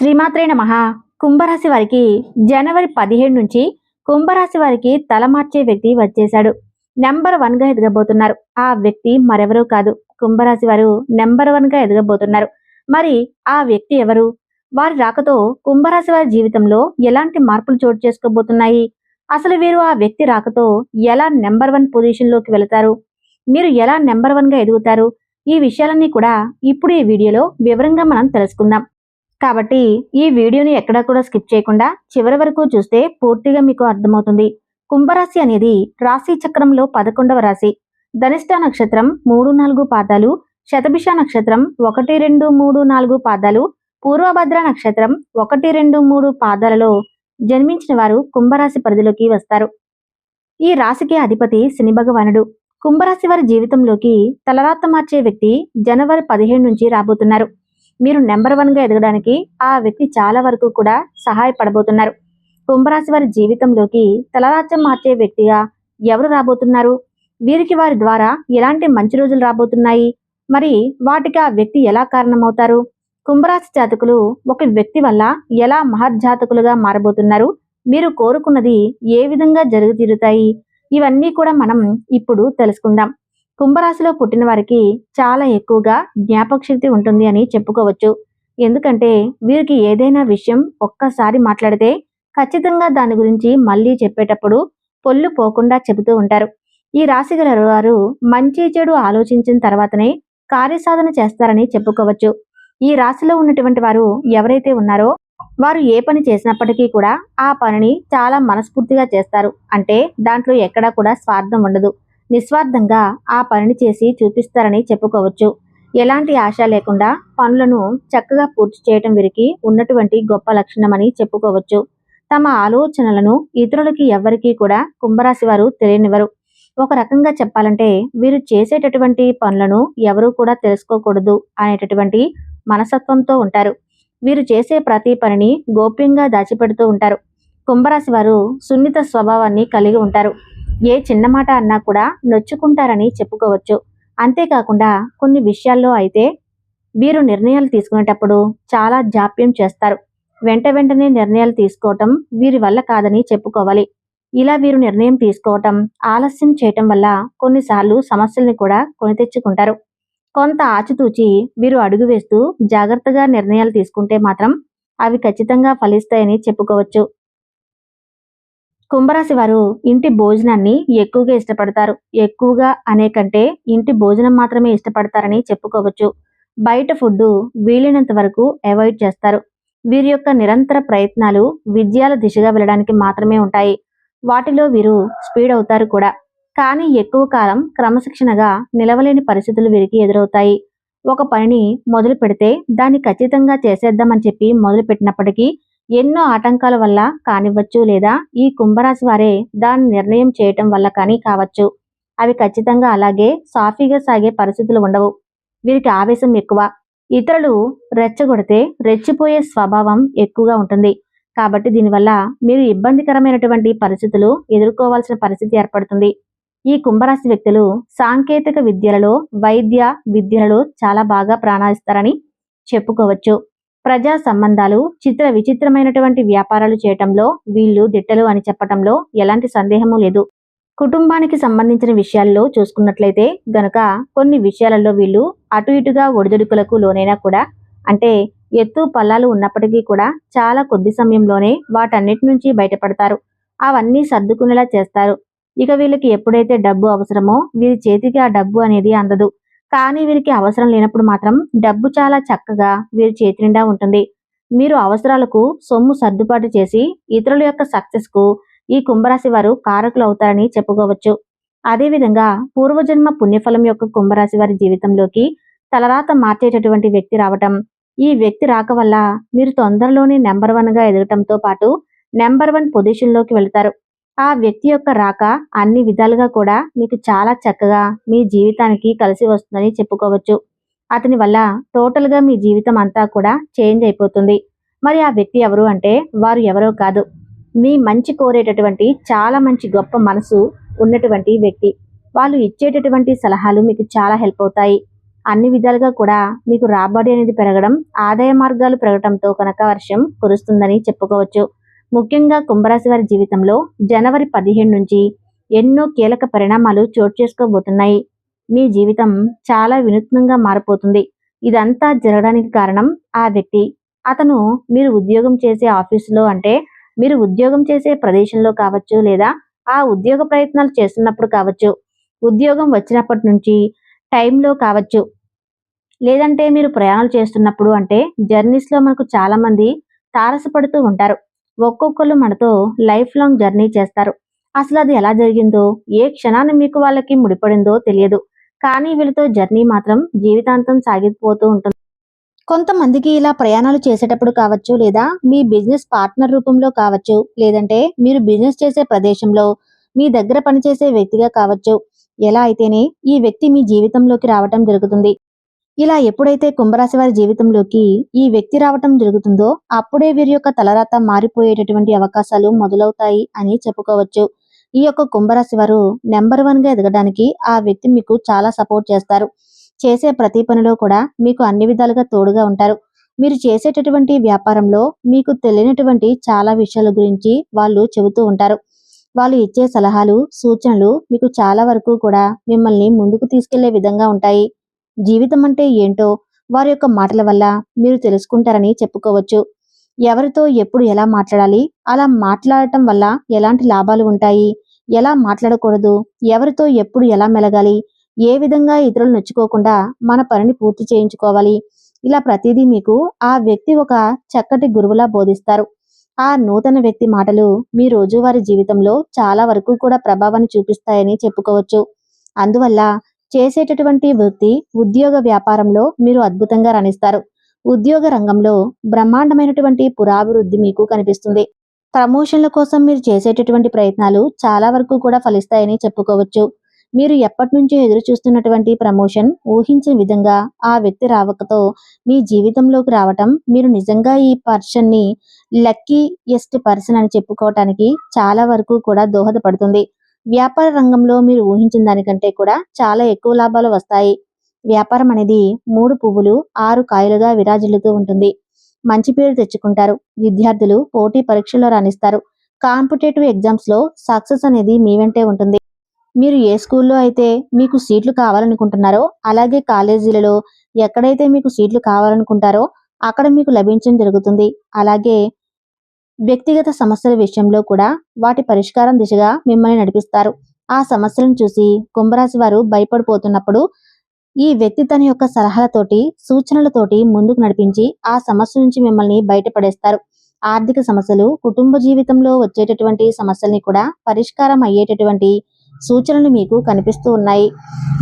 శ్రీమాత్రే నమ. కుంభరాశి వారికి జనవరి పదిహేడు నుంచి కుంభరాశి వారికి తల మార్చే వ్యక్తి వచ్చేశాడు. నెంబర్ వన్గా ఎదగబోతున్నారు. ఆ వ్యక్తి మరెవరూ కాదు. కుంభరాశి వారు నెంబర్ వన్గా ఎదగబోతున్నారు. మరి ఆ వ్యక్తి ఎవరు? వారి రాకతో కుంభరాశి వారి జీవితంలో ఎలాంటి మార్పులు చోటు చేసుకోబోతున్నాయి? అసలు వీరు ఆ వ్యక్తి రాకతో ఎలా నెంబర్ వన్ పొజిషన్లోకి వెళతారు? మీరు ఎలా నెంబర్ వన్గా ఎదుగుతారు? ఈ విషయాలన్నీ కూడా ఇప్పుడు ఈ వీడియోలో వివరంగా మనం తెలుసుకుందాం. కాబట్టి ఈ వీడియోని ఎక్కడా కూడా స్కిప్ చేయకుండా చివరి వరకు చూస్తే పూర్తిగా మీకు అర్థమవుతుంది. కుంభరాశి అనేది రాశి చక్రంలో పదకొండవ రాశి. ధనిష్ట నక్షత్రం మూడు నాలుగు పాదాలు శతభిష నక్షత్రం ఒకటి రెండు మూడు నాలుగు పాదాలు పూర్వభద్ర నక్షత్రం ఒకటి రెండు మూడు పాదాలలో జన్మించిన వారు కుంభరాశి పరిధిలోకి వస్తారు. ఈ రాశికి అధిపతి శని భగవానుడు. కుంభరాశి వారి జీవితంలోకి తలరాత మార్చే వ్యక్తి జనవరి పదిహేడు నుంచి రాబోతున్నారు. మీరు నెంబర్ వన్గా ఎదగడానికి ఆ వ్యక్తి చాలా వరకు కూడా సహాయపడబోతున్నారు. కుంభరాశి వారి జీవితంలోకి తలరాజ్యం మార్చే వ్యక్తిగా ఎవరు రాబోతున్నారు? వీరికి వారి ద్వారా ఎలాంటి మంచి రోజులు రాబోతున్నాయి? మరి వాటికి ఆ వ్యక్తి ఎలా కారణమవుతారు? కుంభరాశి జాతకులు ఒక వ్యక్తి వల్ల ఎలా మహర్జాతకులుగా మారబోతున్నారు? మీరు కోరుకున్నది ఏ విధంగా జరుగుతీరుతాయి ఇవన్నీ కూడా మనం ఇప్పుడు తెలుసుకుందాం. కుంభరాశిలో పుట్టిన వారికి చాలా ఎక్కువగా జ్ఞాపక శక్తి ఉంటుంది అని చెప్పుకోవచ్చు. ఎందుకంటే వీరికి ఏదైనా విషయం ఒక్కసారి మాట్లాడితే ఖచ్చితంగా దాని గురించి మళ్ళీ చెప్పేటప్పుడు పొల్లు పోకుండా చెబుతూ ఉంటారు. ఈ రాశి గల వారు మంచి చెడు ఆలోచించిన తర్వాతనే కార్యసాధన చేస్తారని చెప్పుకోవచ్చు. ఈ రాశిలో ఉన్నటువంటి వారు ఎవరైతే ఉన్నారో వారు ఏ పని చేసినప్పటికీ కూడా ఆ పనిని చాలా మనస్ఫూర్తిగా చేస్తారు. అంటే దాంట్లో ఎక్కడా కూడా స్వార్థం ఉండదు. నిస్వార్థంగా ఆ పనిని చేసి చూపిస్తారని చెప్పుకోవచ్చు. ఎలాంటి ఆశ లేకుండా పనులను చక్కగా పూర్తి చేయటం వీరికి ఉన్నటువంటి గొప్ప లక్షణమని చెప్పుకోవచ్చు. తమ ఆలోచనలను ఇతరులకి ఎవరికీ కూడా కుంభరాశి వారు తెలియనివ్వరు. ఒక రకంగా చెప్పాలంటే వీరు చేసేటటువంటి పనులను ఎవరూ కూడా తెలుసుకోకూడదు అనేటటువంటి మనసత్వంతో ఉంటారు. వీరు చేసే ప్రతి పనిని గోప్యంగా దాచిపెడుతూ ఉంటారు. కుంభరాశి వారు సున్నిత స్వభావాన్ని కలిగి ఉంటారు. ఏ చిన్న మాట అన్నా కూడా నొచ్చుకుంటారని చెప్పుకోవచ్చు. అంతేకాకుండా కొన్ని విషయాల్లో అయితే వీరు నిర్ణయాలు తీసుకునేటప్పుడు చాలా జాప్యం చేస్తారు. వెంట వెంటనే నిర్ణయాలు తీసుకోవటం వీరి వల్ల కాదని చెప్పుకోవాలి. ఇలా వీరు నిర్ణయం తీసుకోవటం ఆలస్యం చేయటం వల్ల కొన్నిసార్లు సమస్యల్ని కూడా కొని తెచ్చుకుంటారు. కొంత ఆచితూచి వీరు అడుగు వేస్తూ జాగ్రత్తగా నిర్ణయాలు తీసుకుంటే మాత్రం అవి ఖచ్చితంగా ఫలిస్తాయని చెప్పుకోవచ్చు. కుంభరాశి వారు ఇంటి భోజనాన్ని ఎక్కువగా ఇష్టపడతారు. ఎక్కువగా అనే కంటే ఇంటి భోజనం మాత్రమే ఇష్టపడతారని చెప్పుకోవచ్చు. బయట ఫుడ్ వీలైనంత వరకు అవాయిడ్ చేస్తారు. వీరి యొక్క నిరంతర ప్రయత్నాలు విజయాల దిశగా వెళ్ళడానికి మాత్రమే ఉంటాయి. వాటిలో వీరు స్పీడ్ అవుతారు కూడా. కానీ ఎక్కువ కాలం క్రమశిక్షణగా నిలవలేని పరిస్థితులు వీరికి ఎదురవుతాయి. ఒక పనిని మొదలు పెడితే దాన్ని ఖచ్చితంగా చేసేద్దామని చెప్పి మొదలు పెట్టినప్పటికీ ఎన్నో ఆటంకాల వల్ల కానివ్వచ్చు లేదా ఈ కుంభరాశి వారే దాని నిర్ణయం చేయటం వల్ల కానీ కావచ్చు. అవి ఖచ్చితంగా అలాగే సాఫీగా సాగే పరిస్థితులు ఉండవు. వీరికి ఆవేశం ఎక్కువ. ఇతరులు రెచ్చగొడితే రెచ్చిపోయే స్వభావం ఎక్కువగా ఉంటుంది. కాబట్టి దీనివల్ల మీరు ఇబ్బందికరమైనటువంటి పరిస్థితులు ఎదుర్కోవాల్సిన పరిస్థితి ఏర్పడుతుంది. ఈ కుంభరాశి వ్యక్తులు సాంకేతిక విద్యలలో వైద్య విద్యలలో చాలా బాగా ప్రాణాయిస్తారని చెప్పుకోవచ్చు. ప్రజా సంబంధాలు చిత్ర విచిత్రమైనటువంటి వ్యాపారాలు చేయటంలో వీళ్ళు దిట్టలు అని చెప్పటంలో ఎలాంటి సందేహము లేదు. కుటుంబానికి సంబంధించిన విషయాల్లో చూసుకున్నట్లయితే గనక కొన్ని విషయాలలో వీళ్ళు అటు ఇటుగా ఒడిదుడుకులకు లోనైనా కూడా అంటే ఎత్తు పల్లాలు ఉన్నప్పటికీ కూడా చాలా కొద్ది సమయంలోనే వాటన్నిటి నుంచి బయటపడతారు. అవన్నీ సర్దుకునేలా చేస్తారు. ఇక వీళ్ళకి ఎప్పుడైతే డబ్బు అవసరమో వీరి చేతికి ఆ డబ్బు అనేది అందదు. కానీ వీరికి అవసరం లేనప్పుడు మాత్రం డబ్బు చాలా చక్కగా వీరి చేతి నిండా ఉంటుంది. మీరు అవసరాలకు సొమ్ము సర్దుబాటు చేసి ఇతరుల యొక్క సక్సెస్కు ఈ కుంభరాశి వారు కారకులు అవుతారని చెప్పుకోవచ్చు. అదేవిధంగా పూర్వజన్మ పుణ్యఫలం యొక్క కుంభరాశి వారి జీవితంలోకి తలరాత మార్చేటటువంటి వ్యక్తి రావటం ఈ వ్యక్తి రాక వల్ల మీరు తొందరలోనే నెంబర్ వన్గా ఎదగటంతో పాటు నెంబర్ వన్ పొజిషన్లోకి లోకి ఆ వ్యక్తి యొక్క రాక అన్ని విధాలుగా కూడా మీకు చాలా చక్కగా మీ జీవితానికి కలిసి వస్తుందని చెప్పుకోవచ్చు. అతని వల్ల టోటల్గా మీ జీవితం అంతా కూడా చేంజ్ అయిపోతుంది. మరి ఆ వ్యక్తి ఎవరు అంటే వారు ఎవరో కాదు. మీ మంచి కోరేటటువంటి చాలా మంచి గొప్ప మనసు ఉన్నటువంటి వ్యక్తి. వాళ్ళు ఇచ్చేటటువంటి సలహాలు మీకు చాలా హెల్ప్ అవుతాయి. అన్ని విధాలుగా కూడా మీకు రాబడి అనేది పెరగడం ఆదాయ మార్గాలు పెరగడంతో కనుక వర్షం కురుస్తుందని చెప్పుకోవచ్చు. ముఖ్యంగా కుంభరాశి వారి జీవితంలో జనవరి పదిహేను నుంచి ఎన్నో కీలక పరిణామాలు చోటు చేసుకోబోతున్నాయి. మీ జీవితం చాలా వినూత్నంగా మారిపోతుంది. ఇదంతా జరగడానికి కారణం ఆ వ్యక్తి. అతను మీరు ఉద్యోగం చేసే ఆఫీసులో అంటే మీరు ఉద్యోగం చేసే ప్రదేశంలో కావచ్చు లేదా ఆ ఉద్యోగ ప్రయత్నాలు చేస్తున్నప్పుడు కావచ్చు ఉద్యోగం వచ్చినప్పటి నుంచి టైంలో కావచ్చు లేదంటే మీరు ప్రయాణాలు చేస్తున్నప్పుడు అంటే జర్నీస్లో మనకు చాలా మంది తారసపడుతూ ఉంటారు. ఒక్కొక్కరు మనతో లైఫ్ లాంగ్ జర్నీ చేస్తారు. అసలు అది ఎలా జరిగిందో ఏ క్షణాన్ని మీకు వాళ్ళకి ముడిపడిందో తెలియదు. కానీ వీళ్ళతో జర్నీ మాత్రం జీవితాంతం సాగిపోతూ ఉంటుంది. కొంతమందికి ఇలా ప్రయాణాలు చేసేటప్పుడు కావచ్చు లేదా మీ బిజినెస్ పార్ట్నర్ రూపంలో కావచ్చు లేదంటే మీరు బిజినెస్ చేసే ప్రదేశంలో మీ దగ్గర పనిచేసే వ్యక్తిగా కావచ్చు. ఎలా అయితేనే ఈ వ్యక్తి మీ జీవితంలోకి రావటం జరుగుతుంది. ఇలా ఎప్పుడైతే కుంభరాశి వారి జీవితంలోకి ఈ వ్యక్తి రావటం జరుగుతుందో అప్పుడే వీరి యొక్క తలరాత మారిపోయేటటువంటి అవకాశాలు మొదలవుతాయి అని చెప్పుకోవచ్చు. ఈ యొక్క కుంభరాశి వారు నెంబర్ వన్గా ఎదగడానికి ఆ వ్యక్తి మీకు చాలా సపోర్ట్ చేస్తారు. చేసే ప్రతి పనిలో కూడా మీకు అన్ని విధాలుగా తోడుగా ఉంటారు. మీరు చేసేటటువంటి వ్యాపారంలో మీకు తెలియనటువంటి చాలా విషయాల గురించి వాళ్ళు చెబుతూ ఉంటారు. వాళ్ళు ఇచ్చే సలహాలు సూచనలు మీకు చాలా వరకు కూడా మిమ్మల్ని ముందుకు తీసుకెళ్ళే విధంగా ఉంటాయి. జీవితం అంటే ఏంటో వారి యొక్క మాటల వల్ల మీరు తెలుసుకుంటారని చెప్పుకోవచ్చు. ఎవరితో ఎప్పుడు ఎలా మాట్లాడాలి అలా మాట్లాడటం వల్ల ఎలాంటి లాభాలు ఉంటాయి ఎలా మాట్లాడకూడదు ఎవరితో ఎప్పుడు ఎలా మెలగాలి ఏ విధంగా ఇతరులు నొచ్చుకోకుండా మన పనిని పూర్తి చేయించుకోవాలి ఇలా ప్రతిదీ మీకు ఆ వ్యక్తి ఒక చక్కటి గురువులా బోధిస్తారు. ఆ నూతన వ్యక్తి మాటలు మీ రోజువారీ జీవితంలో చాలా వరకు కూడా ప్రభావాన్ని చూపిస్తాయని చెప్పుకోవచ్చు. అందువల్ల చేసేటటువంటి వృత్తి ఉద్యోగ వ్యాపారంలో మీరు అద్భుతంగా రాణిస్తారు. ఉద్యోగ రంగంలో బ్రహ్మాండమైనటువంటి పురాభివృద్ధి మీకు కనిపిస్తుంది. ప్రమోషన్ల కోసం మీరు చేసేటటువంటి ప్రయత్నాలు చాలా వరకు కూడా ఫలిస్తాయని చెప్పుకోవచ్చు. మీరు ఎప్పటి నుంచో ఎదురు చూస్తున్నటువంటి ప్రమోషన్ ఊహించిన విధంగా ఆ వ్యక్తి రావకతో మీ జీవితంలోకి రావటం మీరు నిజంగా ఈ పర్సన్ని లక్కీయెస్ట్ పర్సన్ అని చెప్పుకోవటానికి చాలా వరకు కూడా దోహదపడుతుంది. వ్యాపార రంగంలో మీరు ఊహించిన దానికంటే కూడా చాలా ఎక్కువ లాభాలు వస్తాయి. వ్యాపారం అనేది మూడు పువ్వులు ఆరు కాయలుగా విరాజిల్లుతూ ఉంటుంది. మంచి పేరు తెచ్చుకుంటారు. విద్యార్థులు పోటీ పరీక్షల్లో రాణిస్తారు. కాంపిటేటివ్ ఎగ్జామ్స్లో సక్సెస్ అనేది మీ వెంటే ఉంటుంది. మీరు ఏ స్కూల్లో అయితే మీకు సీట్లు కావాలనుకుంటున్నారో అలాగే కాలేజీలలో ఎక్కడైతే మీకు సీట్లు కావాలనుకుంటారో అక్కడ మీకు లభించడం జరుగుతుంది. అలాగే వ్యక్తిగత సమస్యల విషయంలో కూడా వాటి పరిష్కారం దిశగా మిమ్మల్ని నడిపిస్తారు. ఆ సమస్యలను చూసి కుంభరాశి వారు భయపడిపోతున్నప్పుడు ఈ వ్యక్తి తన యొక్క సలహాలతోటి సూచనలతోటి ముందుకు నడిపించి ఆ సమస్య నుంచి మిమ్మల్ని బయటపడేస్తారు. ఆర్థిక సమస్యలు కుటుంబ జీవితంలో వచ్చేటటువంటి సమస్యల్ని కూడా పరిష్కారం అయ్యేటటువంటి సూచనలు మీకు కనిపిస్తూ ఉన్నాయి.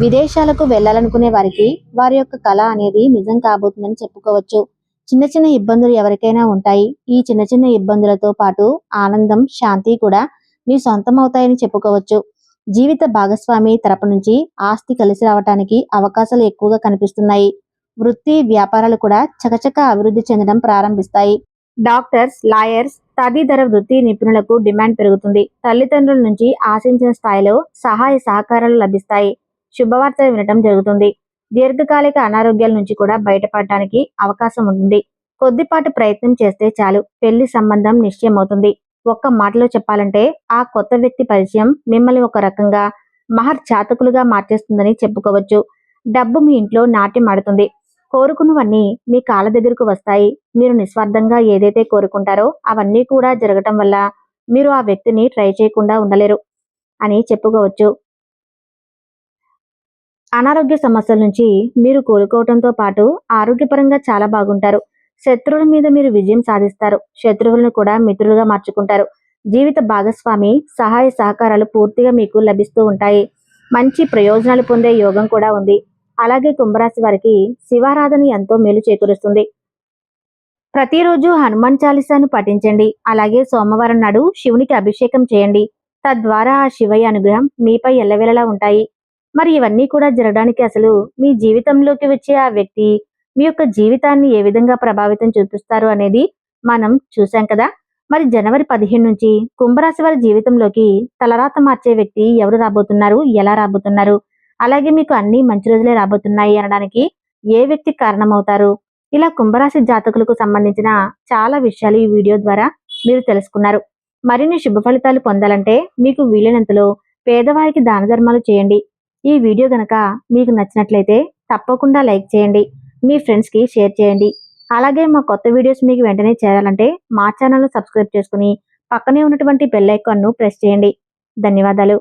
విదేశాలకు వెళ్ళాలనుకునే వారికి వారి యొక్క కళ అనేది నిజం కాబోతుందని చెప్పుకోవచ్చు. చిన్న చిన్న ఇబ్బందులు ఎవరికైనా ఉంటాయి. ఈ చిన్న చిన్న ఇబ్బందులతో పాటు ఆనందం శాంతి కూడా మీ సొంతం అవుతాయని చెప్పుకోవచ్చు. జీవిత భాగస్వామి తరపు నుంచి ఆస్తి కలిసి రావటానికి అవకాశాలు ఎక్కువగా కనిపిస్తున్నాయి. వృత్తి వ్యాపారాలు కూడా చకచక అభివృద్ధి చెందడం ప్రారంభిస్తాయి. డాక్టర్స్ లాయర్స్ తదితర వృత్తి నిపుణులకు డిమాండ్ పెరుగుతుంది. తల్లిదండ్రుల నుంచి ఆశించిన స్థాయిలో సహాయ సహకారాలు లభిస్తాయి. శుభవార్తలు వినటం జరుగుతుంది. దీర్ఘకాలిక అనారోగ్యాల నుంచి కూడా బయటపడటానికి అవకాశం ఉంటుంది కొద్దిపాటి ప్రయత్నం చేస్తే చాలు పెళ్ళి సంబంధం నిశ్చయమవుతుంది. ఒక్క మాటలో చెప్పాలంటే ఆ కొత్త వ్యక్తి పరిచయం మిమ్మల్ని ఒక రకంగా మహర్ చాతకులుగా మార్చేస్తుందని చెప్పుకోవచ్చు. డబ్బు మీ ఇంట్లో నాట్యం ఆడుతుంది. కోరుకున్నవన్నీ మీ కాళ్ళ దగ్గరకు వస్తాయి. మీరు నిస్వార్థంగా ఏదైతే కోరుకుంటారో అవన్నీ కూడా జరగటం వల్ల మీరు ఆ వ్యక్తిని ట్రై చేయకుండా ఉండలేరు అని చెప్పుకోవచ్చు. అనారోగ్య సమస్యల నుంచి మీరు కోలుకోవడంతో పాటు ఆరోగ్యపరంగా చాలా బాగుంటారు. శత్రువుల మీద మీరు విజయం సాధిస్తారు. శత్రువులను కూడా మిత్రులుగా మార్చుకుంటారు. జీవిత భాగస్వామి సహాయ సహకారాలు పూర్తిగా మీకు లభిస్తూ ఉంటాయి. మంచి ప్రయోజనాలు పొందే యోగం కూడా ఉంది. అలాగే కుంభరాశి వారికి శివారాధన ఎంతో మేలు చేకూరుస్తుంది. ప్రతిరోజు హనుమాన్ చాలీసాను పఠించండి. అలాగే సోమవారం నాడు శివునికి అభిషేకం చేయండి. తద్వారా ఆ శివయ్య అనుగ్రహం మీపై ఎల్లవేళలా ఉంటాయి. మరి ఇవన్నీ కూడా జరగడానికి అసలు మీ జీవితంలోకి వచ్చే ఆ వ్యక్తి మీ యొక్క జీవితాన్ని ఏ విధంగా ప్రభావితం చూపిస్తారు అనేది మనం చూసాం కదా? మరి జనవరి పదిహేను నుంచి కుంభరాశి వారి జీవితంలోకి తలరాత మార్చే వ్యక్తి ఎవరు రాబోతున్నారు? ఎలా రాబోతున్నారు? అలాగే మీకు అన్ని మంచి రోజులే రాబోతున్నాయి అనడానికి ఏ వ్యక్తి కారణమవుతారు? ఇలా కుంభరాశి జాతకులకు సంబంధించిన చాలా విషయాలు ఈ వీడియో ద్వారా మీరు తెలుసుకున్నారు. మరిన్ని శుభ ఫలితాలు పొందాలంటే మీకు వీలైనంతలో పేదవారికి దాన ధర్మాలు చేయండి. ఈ వీడియో గనక మీకు నచ్చినట్లయితే తప్పకుండా లైక్ చేయండి మీ ఫ్రెండ్స్కి షేర్ చేయండి. అలాగే మా కొత్త వీడియోస్ మీకు వెంటనే చేరాలంటే మా ఛానల్ను సబ్స్క్రైబ్ చేసుకుని పక్కనే ఉన్నటువంటి బెల్ ఐకాన్ను ప్రెస్ చేయండి. ధన్యవాదాలు.